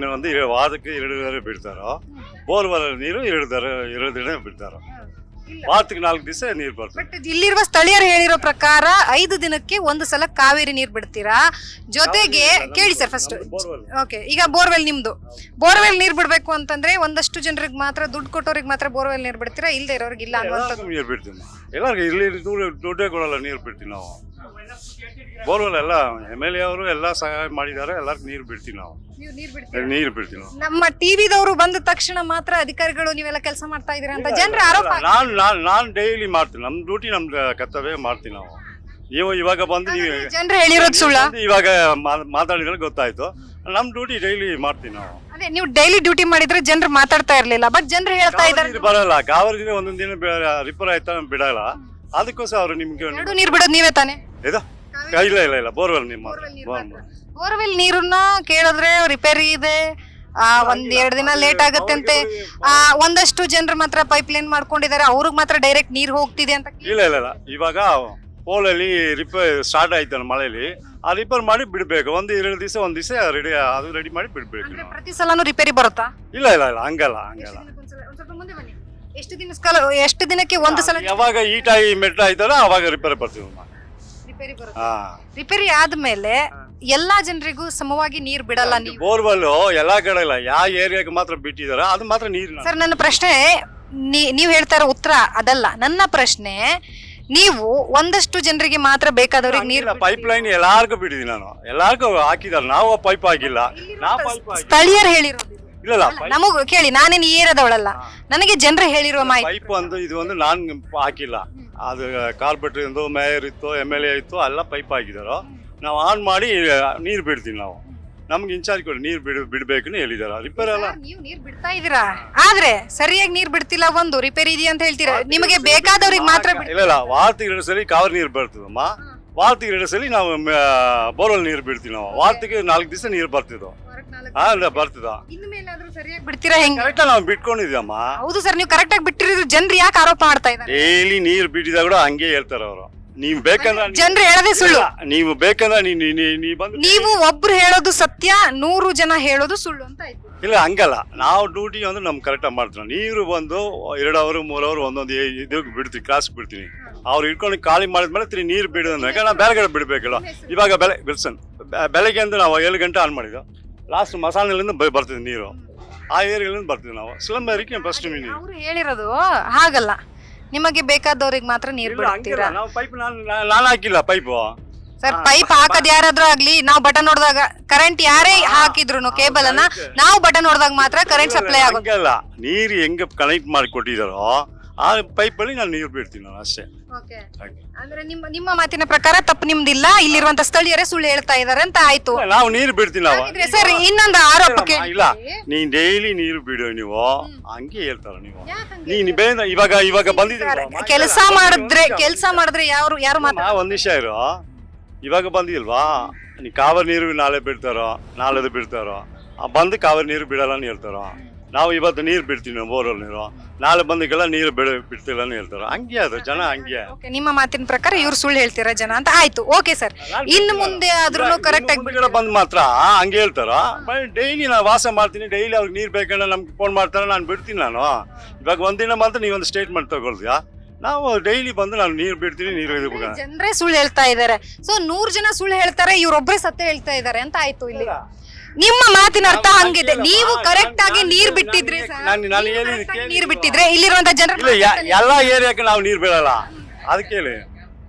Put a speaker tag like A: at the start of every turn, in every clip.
A: Line ಒಂದು ವಾರಕ್ಕೆ ಎರಡು ದಿನ ಬಿಡ್ತಾರೋ ಬೋರ್ವೆಲ್ ನೀರು ಎರಡು ದರ ಎರಡು ದಿನ ಬಿಡ್ತಾರೋ. ವಾರಕ್ಕೆ ನಾಲ್ಕು ದಿವಸ ನೀರು ಬರ್ತದೆ.
B: ಬಟ್ ಇಲ್ಲಿರುವ ಸ್ಥಳೀಯರು ಹೇಳಿರೋ ಪ್ರಕಾರ ಐದು ದಿನಕ್ಕೆ ಒಂದು ಸಲ ಕಾವೇರಿ ನೀರು ಬಿಡ್ತೀರಾ? ಜೊತೆಗೆ ಕೇಳಿ ಸರ್ ಫಸ್ಟ್
A: ಬೋರ್ವೆಲ್.
B: ಓಕೆ ಈಗ ಬೋರ್ವೆಲ್ ನಿಮ್ದು. ಬೋರ್ವೆಲ್ ನೀರು ಬಿಡಬೇಕು ಅಂತಂದ್ರೆ ಒಂದಷ್ಟು ಜನರಿಗೆ ಮಾತ್ರ ದುಡ್ಡು ಕೊಟ್ಟೋರಿಗೆ ಮಾತ್ರ ಬೋರ್ವೆಲ್ ನೀರು ಬಿಡ್ತೀರಾ? ಇಲ್ಲದೆ ಇರೋರಿಗೆ ಇಲ್ಲ ಅನ್ನುವಂಥದ್ದು.
A: ಎಲ್ಲರಿಗೂ ನೀರು ಬಿಡ್ತೀವಿ ಎಲ್ಲರಿಗೆ ಎಲ್ಲರಿಗೂ ಇಲ್ಲಿ ದೂರ ದುಡ್ಡೇ ಕೊಡಲ್ಲ ನೀರು ಬಿಡ್ತೀವಿ ನಾವು. ಬೋರ್ವೆಲ್ ಎಲ್ಲ ಎಂ ಎಲ್ ಎ ಅವರು ಎಲ್ಲ ಸಹಾಯ ಮಾಡಿದ್ದಾರೆ ಎಲ್ಲರಿಗೂ ನೀರು ಬಿಡ್ತೀವಿ ನಾವು.
B: ನೀವು ನೀರು ಬಿಡ್ತೀರಾ?
A: ನೀರು ಬಿಡ್ತೀವಿ ನಾವು.
B: ನಮ್ಮ ಟಿವಿದವರು ಬಂದ ತಕ್ಷಣ ಮಾತ್ರ ಅಧಿಕಾರಿಗಳು ನೀವೆಲ್ಲ ಕೆಲಸ ಮಾಡ್ತಾ ಇದೀರಾ ಅಂತ ಜನರ ಆರೋಪ
A: ನಾನು ನಾನು ನಾನು ಡೈಲಿ ಮಾಡ್ತೀನಿ. ನಮ್ಮ ಡ್ಯೂಟಿ ನಮ್ಮ ಕರ್ತವ್ಯ ಮಾಡ್ತೀವಿ ನಾವು. ನೀವು ಇವಾಗ ಬಂದು ನೀವು
B: ಜನರು ಹೇಳಿರೋದು ಸುಳ್ಳ?
A: ಬಂದು ಇವಾಗ ಮಾ- ಮಾತಾಡಿದ್ರೆ ಗೊತ್ತಾಯ್ತು. ನಮ್ಮ ಡ್ಯೂಟಿ ಡೈಲಿ ಮಾಡ್ತೀವಿ ನಾವು.
B: ಅದೇ ನೀವು ಡೈಲಿ ಡ್ಯೂಟಿ ಮಾಡಿದ್ರೆ ಜನರು ಮಾತಾಡ್ತಾ ಇರ್ಲಿಲ್ಲ ಬಟ್ ಜನರು ಹೇಳ್ತಾ ಇದ್ದಾರೆ.
A: ನೀರು ಬರಲ್ಲ. ಕಾವೇರಿ ನೀರು ಒಂದೊಂದು ದಿನ ರಿಪೇರ್ ಆಯ್ತಾ ಬಿಡಲ್ಲ. ಅದಕ್ಕೋಸ್ಕರ ಅವರು ನಿಮ್ಗೆ
B: ಎರಡು ನೀರು ಬಿಡೋದು ನೀವೇ ತಾನೆ?
A: ಇದು ಇಲ್ಲ ಇಲ್ಲ ಇಲ್ಲ ಬೋರ್ವೆಲ್ ನಿಮ್ಮ
B: ಬೋರ್ವೆಲ್ ನೀರನ್ನ ಕೇಳಿದ್ರೆ ರಿಪೇರಿ ಇದೆ. ಆ, ಒಂದ್ ಎರಡ್ ದಿನ ಲೇಟ್ ಆಗತ್ತೆ ಅಂತ. ಆ, ಒಂದಷ್ಟು ಜನರು ಮಾತ್ರ ಪೈಪ್ ಲೈನ್ ಮಾಡ್ಕೊಂಡಿದ್ದಾರೆ. ಅವ್ರಿಗೆ ಮಾತ್ರ ಡೈರೆಕ್ಟ್ ನೀರ್ ಹೋಗ್ತಿದೆ ಅಂತ
A: ಇಲ್ಲ ಇಲ್ಲ ಇಲ್ಲ. ಇವಾಗ ಪೋಲಲ್ಲಿ ರಿಪೇರ್ ಸ್ಟಾರ್ಟ್ ಆಯ್ತು ಮಳೆಯಲ್ಲಿ ಆ ರಿಪೇರ್ ಮಾಡಿ ಬಿಡಬೇಕು. ಒಂದು ಎರಡು ದಿವಸ ಒಂದ್ ದಿವಸ ರೆಡಿ ಅದು ರೆಡಿ ಮಾಡಿ ಬಿಡ್ಬೇಕು
B: ಅಂದ್ರೆ ಪ್ರತಿ ಸಲನೂ ರಿಪೇರಿ ಬರುತ್ತಾ?
A: ಇಲ್ಲ ಇಲ್ಲ ಇಲ್ಲ ಹಂಗಲ್ಲ ಹಂಗಲ್ಲ.
B: ಎಷ್ಟು ದಿನ ಎಷ್ಟು ದಿನಕ್ಕೆ ಒಂದು ಸಲ
A: ಯಾವಾಗ ಈಟಾಯಿ ಮೆಟ್ಟ ಆಯ್ತಾರ ಅವಾಗ ರಿಪೇರ್ ಬರ್ತೀವಿ.
B: ರಿಪೇರಿ ಬರುತ್ತೆ.
A: ಹಾ.
B: ರಿಪೇರಿ ಆದ್ಮೇಲೆ ಎಲ್ಲಾ ಜನರಿಗೂ ಸಮವಾಗಿ ನೀರ್ ಬಿಡಲ್ಲ ನೀವು.
A: ಬೋರ್ವೆಲ್ ಎಲ್ಲಾ ಕಡೆ ಇಲ್ಲ. ಯಾವ ಏರಿಯಾಗ ಮಾತ್ರ ಬಿಟ್ಟಿದಾರ ಅದು ಮಾತ್ರ ನೀರು
B: ಸರ್ ನನ್ನ ಪ್ರಶ್ನೆ ನೀವು ನೀವ್ ಹೇಳ್ತಾ ಇರೋ ಉತ್ತರ ಅದಲ್ಲ. ನನ್ನ ಪ್ರಶ್ನೆ ನೀವು ಒಂದಷ್ಟು ಜನರಿಗೆ ಮಾತ್ರ ಬೇಕಾದವ್ರಿಗೆ ನೀರು
A: ಪೈಪ್ ಲೈನ್ ಎಲ್ಲಾರ್ಗು ಬಿಡಿದಿ ನಾನು. ಎಲ್ಲಾರ್ಗು ಹಾಕಿದಾರೆ ನಾವು ಪೈಪ್ ಆಗಿಲ್ಲ. ನಾವು ಪೈಪ್
B: ಸ್ಥಳೀಯರು ಹೇಳಿರೋದು.
A: ಇಲ್ಲ
B: ನಮಗೂ ಕೇಳಿ ನಾನೇನು ಈ ಏರಿಯಾದವಳಲ್ಲ ನನಗೆ ಜನರು ಹೇಳಿರುವ ಮಾಹಿತಿ
A: ಪೈಪ್ ಒಂದು ಇದು ಒಂದು ನಾನು ಹಾಕಿಲ್ಲ. ಅದು ಕಾರ್ಪೊರೇಟರ್ ಒಂದು ಮೇಯರ್ ಇತ್ತು ಎಂ ಎಲ್ ಎ ಇತ್ತು ಎಲ್ಲ ಪೈಪ್ ಹಾಕಿದಾರೋ. ನಾವು ಆನ್ ಮಾಡಿ ನೀರು ಬಿಡ್ತೀವಿ ನಾವು. ನಮ್ಗೆ ಇನ್ಚಾರ್ಜ್ ಕೊಡಿ ನೀರು ಬಿಡ್ ಬಿಡ್ಬೇಕು ಹೇಳಿದಾರ. ರಿಪೇರ್ ಎಲ್ಲ
B: ನೀವು ನೀರ್ ಬಿಡ್ತಾ ಇದೀರಾ ಆದ್ರೆ ಸರಿಯಾಗಿ ನೀರ್ ಬಿಡ್ತಿಲ್ಲ ಒಂದು ರಿಪೇರಿ ಇದೆಯಾ ಅಂತ ಹೇಳ್ತೀರಾ? ನಿಮಗೆ ಬೇಕಾದವ್ರಿಗೆ ಮಾತ್ರ ಬಿಡ್-
A: ಇಲ್ಲ ಇಲ್ಲ ವಾರತಿಗೆ ಎರಡು ಸಲ ಕಾವೇರಿ ನೀರು ಬರ್ತದಮ್ಮ. ವಾರತಿಗೆ ಎರಡು ಸಲ ನಾವು ಬೋರ್ವೆಲ್ ನೀರು ಬಿಡ್ತೀವಿ ನಾವು. ವಾರತಿಗೆ ನಾಲ್ಕು ದಿವಸ ನೀರು ಬರ್ತಿದ್ವು. ಹಾ ಬರ್ತದ
B: ಇನ್ಮೇಲಾದ್ರೂ ಸರಿಯಾಗಿ ಬಿಡ್ತೀರಾ ಹೆಂಗ?
A: ಕರೆಕ್ಟ್ ನಾವು ಬಿಟ್ಕೊಂಡಿದ್ದೀವಮ್ಮ.
B: ಹೌದು ಸರ್ ನೀವು ಕರೆಕ್ಟ್ ಆಗಿ ಬಿಟ್ಟಿರೋದು ಜನರು ಯಾಕೆ ಆರೋಪ ಮಾಡ್ತಾ ಇದ್ದಾರೆ?
A: ಡೈಲಿ ನೀರು ಬಿಟ್ಟಿದಾಗ ಕೂಡ ಹಂಗೆ ಹೇಳ್ತಾರೆ ಅವರು. ನೀವು ಬೇಕಂದ್ರೆ ನೀ-
B: ಜನರು ಹೇಳೋದೇ ಸುಳ್ಳು.
A: ಇಲ್ಲ, ನೀವು ಬೇಕಂದ್ರೆ ನೀ ನೀ- ನೀ- ನೀ ಬಂದು
B: ನೀವು ಒಬ್ರು ಹೇಳೋದು ಸತ್ಯ ನೂರು ಜನ ಹೇಳೋದು ಸುಳ್ಳು ಅಂತ ಆಯ್ತು.
A: ಇಲ್ಲ ಹಂಗಲ್ಲ. ನಾವು ಡ್ಯೂಟಿ ಅಂದ್ರೆ ನಮ್ಗೆ ಕರೆಕ್ಟಾಗಿ ಮಾಡ್ತೀವಿ. ನೀರು ಬಂದು ಎರಡು ಅವರು ಮೂರು ಅವರು ಒಂದೊಂದು ಏ- ಇದು ಬಿಡ್ತೀವಿ ಕ್ಲಾಸ್ ಬಿಡ್ತೀನಿ. ಅವ್ರು ಇಟ್ಕೊಂಡು ಖಾಲಿ ಮಾಡಿದ್ಮೇಲೆ ತಿರು ನೀರು ಬಿಡು ನಾ ಬೇರೆ ಕಡೆ ಬಿಡಬೇಕಲ್ಲ ಇವಾಗ ಬೆಲೆ ಬಿಲ್ಸನ್ ಬೆ- ಬೆಳಗ್ಗೆ ಅಂದ್ರೆ ನಾವು ಏಳು ಗಂಟೆ ಆನ್ ಮಾಡಿದ್ದು. ಲಾಸ್ಟ್ ಮಸಾಲೆಗಳಿಂದ ಬ- ಬರ್ತಿದೆ ನೀರು. ಆ ಏರಿಯಾಗಳಿಂದ ಬರ್ತೀವಿ ನಾವು. ಸ್ಲಮ್ ಏರಿಕೆ ಫಸ್ಟ್ ಮೀನು.
B: ಅವರು ಹೇಳಿರೋದು ಹಾಗಲ್ಲ. ನಿಮಗೆ ಬೇಕಾದವ್ರಿಗೆ ಮಾತ್ರ ನೀರು
A: ಇಲ್ಲ, ಹಂಗಿಲ್ಲ.
B: ಬಿಡ್ತೀರಾ
A: ನಾವು ಪೈಪ್ ನಾನು ನಾನು ಹಾಕಿಲ್ಲ ಪೈಪು
B: ಸರ್ ಪೈಪ್ ಹಾಕದ್ ಯಾರಾದ್ರೂ ಆಗ್ಲಿ ನಾವು ಬಟನ್ ನೋಡಿದಾಗ ಕರೆಂಟ್ ಯಾರೇ ಹಾಕಿದ್ರು ಕೇಬಲ್ ಅನ್ನ ನಾವು ಬಟನ್ ನೋಡಿದಾಗ ಮಾತ್ರ ಕರೆಂಟ್ ಸಪ್ಲೈ ಆಗುತ್ತೆ.
A: ಹಂಗಲ್ಲ. ನೀರು ಹೆಂಗೆ ಕನೆಕ್ಟ್ ಮಾಡಿ ಕೊಟ್ಟಿದ್ದಾರೋ ಆ ಪೈಪಲ್ಲಿ ನಾನು ನೀರು ಬಿಡ್ತೀನಿ ನಾನು ಅಷ್ಟೇ. ಹಾಗೆ.
B: ಅಂದ್ರೆ ನಿಮ್ಮ ನಿಮ್ಮ ಮಾತಿನ ಪ್ರಕಾರ ತಪ್ಪು ನಿಮ್ದಿಲ್ಲ ಇಲ್ಲಿರುವಂತ ಸ್ಥಳೀಯರೇ ಸುಳ್ಳು ಹೇಳ್ತಾ ಇದಾರೆ ಅಂತ ಆಯ್ತು.
A: ನಾವು ನೀರು ಬಿಡ್ತೀನಿ ನಾವು.
B: ಹಾಗಿದ್ರೆ ಸರ್ ಇನ್ನೊಂದು ಆರೋಪಕ್ಕೆ
A: ಇಲ್ಲ ನೀನ್ ಡೈಲಿ ನೀರು ಬಿಡು ನೀವು. ಹಂಗೆ ಹೇಳ್ತಾರ ನೀವು. ನೀನ್ ಬೇಗ ಇವಾಗ ಇವಾಗ ಬಂದಿದ್ದೀವಿ
B: ಕೆಲಸ ಮಾಡಿದ್ರೆ ಕೆಲಸ ಮಾಡಿದ್ರೆ ಯಾರು ಯಾರು ಮಾತ್ರ
A: ಒಂದ್ ನಿಮಿಷ ಇರು. ಇವಾಗ ಬಂದಿಲ್ವಾ ನೀ ಕಾವೇರಿ ನೀರು ನಾಳೆ ಬಿಡ್ತಾರೋ? ನಾಳೆದು ಬಿಡ್ತಾರೋ? ಆ ಬಂದು ಕಾವೇರಿ ನೀರು ಬಿಡಲ್ಲ ಅಂತ ಹೇಳ್ತಾರೋ? ನಾವು ಇವತ್ತು ನೀರು ಬಿಡ್ತೀವಿ ನಾವು ಬೋರಲ್ಲಿ ನೀರು. ನಾಳೆ ಬಂದಿಗೆಲ್ಲ ನೀರು ಬಿಡ ಬಿಡ್ತಿಲ್ಲ ಅಂತ ಹೇಳ್ತಾರೋ. ಹಂಗೆ ಅದು ಜನ ಹಂಗೆ.
B: Okay, ನಿಮ್ಮ ಮಾತಿನ ಪ್ರಕಾರ ಇವ್ರು ಸುಳ್ಳು ಹೇಳ್ತೀರಾ ಜನ ಅಂತ? ಆಯ್ತು ಓಕೆ ಸರ್ ಇನ್ನು ಮುಂದೆ ಆದ್ರೂ ಕರೆಕ್ಟ್ ಆಗಿ
A: ಮುಂದ್ಗಡೆ ಬಂದ್ ಮಾತ್ರ ಹಂಗೆ ಹೇಳ್ತಾರ? ಡೈಲಿ ನಾನು ವಾಸ ಮಾಡ್ತೀನಿ ಡೈಲಿ ಅವ್ರಿಗೆ ನೀರು ಬೇಕಂದ್ರೆ ನಮ್ಗೆ ಫೋನ್ ಮಾಡ್ತಾರೆ ನಾನು ಬಿಡ್ತೀನಿ ನಾನು. ಇವಾಗ ಒಂದಿನ ಮಾತ್ರ ನೀವೊಂದು ಸ್ಟೇಟ್ಮೆಂಟ್ ತಗೊಳ್ತೀಯಾ? ನಾವು ಡೈಲಿ ಬಂದು ನಾನು ನೀರು ಬಿಡ್ತೀನಿ ನೀರು.
B: ಜನರೇ ಸುಳ್ಳು ಹೇಳ್ತಾ ಇದ್ದಾರೆ. ಸೊ ನೂರ್ ಜನ ಸುಳ್ಳು ಹೇಳ್ತಾರೆ ಇವ್ರೊಬ್ರೇ ಸತ್ಯ ಹೇಳ್ತಾ ಇದ್ದಾರೆ ಅಂತ ಆಯ್ತು ಇಲ್ಲಿ. ನಿಮ್ಮ ಮಾತಿನ ಅರ್ಥ ಹಂಗಿದೆ. ನೀವು ಕರೆಕ್ಟ್ ಆಗಿ ನೀರ್ ಬಿಟ್ಟಿದ್ರೆ sir,
A: ನಾನು- ನಾನು
B: ನೀವು
A: ಹೇಳಿದ್ದು
B: correct ಆಗಿ
A: ಕೇಳಿ.
B: ನೀರ್ ಬಿಟ್ಟಿದ್ರೆ ಇಲ್ಲಿರುವಂತ
A: ಇಲ್ಲ
B: ಜನರು
A: ಯ- ಎಲ್ಲ ಏರಿಯಾಕ್ಕೆ ನಾವು ನೀರು ಬೀಳಲ್ಲ. ಅದಕ್ಕೆ ಹೇಳಿ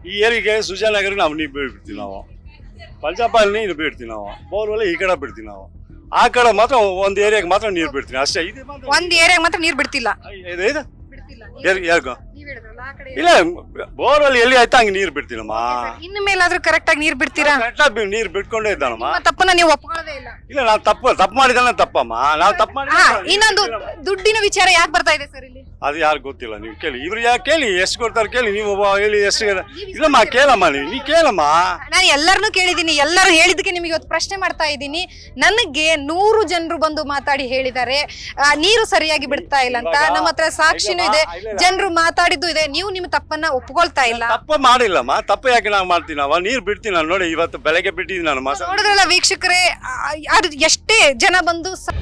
A: ಈ ಏರಿಯಾಗೆ ಸುಜಾನಗರ ನಾವು ನೀರು ಬಿಡ್ತೀವಿ ನಾವು. ಪಂಜಾಬಲ್ಲಿ ನೀರು ಬಿಡ್ತೀವಿ ನಾವು. ಬೋರ್ವೆಲ್ ಈ ಕಡೆ ಬಿಡ್ತೀವಿ ನಾವು. ಆ ಕಡೆ ಮಾತ್ರ ಒಂದು ಏರಿಯಾಗೆ ಮಾತ್ರ ನೀರು ಬಿಡ್ತೀನಿ ಅಷ್ಟೇ ಇದು ಮಾತ್ರ
B: ಒಂದ್ ಏರಿಯಾಗ ಮಾತ್ರ ನೀರ್ ಬಿಡ್ತಿಲ್ಲ.
A: ಇದು ಇದು? ಯಾರ್- ಬೋರ್ ಇಲ್ಲ ಬೋರ್ವೆಲ್ ಎಲ್ಲಿ ಆಯ್ತಾ ಹಂಗೆ ನೀರು ಬಿಡ್ತೀನಮ್ಮ.
B: ಇನ್ನು ಮೇಲಾದ್ರೂ ಕರೆಕ್ಟ್ ಆಗಿ ನೀರ್ ಬಿಡ್ತೀರಾ?
A: ಕರೆಕ್ಟಾಗಿ ನೀರು ಬಿಟ್ಕೊಂಡೇ ಇದ್ದಾನಮ್ಮ.
B: ನಿಮ್ಮ ತಪ್ಪನ್ನ ನೀವು ಒಪ್ಕೊಳ್ಳೋದೇ ಇಲ್ಲ.
A: ಇಲ್ಲ ನಾವು ತಪ್ಪು ತಪ್ಪು ಮಾಡಿದ್ರೆ ತಪ್ಪಮ್ಮ. ನಾವು ತಪ್ಪು ಮಾಡಿ
B: ಹಾ ಇನ್ನೊಂದು ದುಡ್ಡಿನ ವಿಚಾರ ಯಾಕೆ ಬರ್ತಾ ಇದೆ ಸರ್ ಇಲ್ಲಿ?
A: ಅದು ಯಾರು ಗೊತ್ತಿಲ್ಲ ನೀವು ಕೇಳಿ. ಇವ್ರು ಯಾಕೆ ಕೇಳಿ? ಎಷ್ಟು ಕೊಡ್ತಾರೆ ಕೇಳಿ? ನೀವು ಒಬ್ಬ ಹೇಳಿ ಎಷ್ಟು ಇಲ್ಲಮ್ಮ ಕೇಳಮ್ಮ ನೀವು. ನೀ ಕೇಳಮ್ಮ.
B: ನಾನು ಎಲ್ಲರನ್ನೂ ಕೇಳಿದ್ದೀನಿ ಎಲ್ಲರೂ ಹೇಳಿದಕ್ಕೆ ನಿಮಗೆ ಇವತ್ತು ಪ್ರಶ್ನೆ ಮಾಡ್ತಾ ಇದ್ದೀನಿ. ನನಗೆ ನೂರು ಜನರು ಬಂದು ಮಾತಾಡಿ ಹೇಳಿದ್ದಾರೆ. ಆ, ನೀರು ಸರಿಯಾಗಿ ಬಿಡ್ತಾ ಇಲ್ಲ ಅಂತ. ನಮ್ಮ ಹತ್ರ ಸಾಕ್ಷಿನೂ ಇದೆ. ಜನರು ಮಾತಾಡಿ ಮಾಡಿದ್ದು ಇದೆ ನೀವು ನಿಮ್ಮ ತಪ್ಪನ್ನ ಒಪ್ಕೊಳ್ತಾ ಇಲ್ಲ.
A: ತಪ್ಪು ಮಾಡಿಲ್ಲಮ್ಮ ತಪ್ಪು ಯಾಕೆ ನಾವು ಮಾಡ್ತೀನಿ? ನಾವು ನೀರು ಬಿಡ್ತೀನಿ ನಾನು ನೋಡಿ ಇವತ್ತು ಬೆಳಗ್ಗೆ ಬಿಟ್ಟಿದ್ದೀನಿ ನಾನು ಮಸ
B: ನೋಡಿದ್ರಲ್ಲ ವೀಕ್ಷಕರೇ ಆ, ಅದು ಎಷ್ಟೇ ಜನ ಬಂದು ಸ-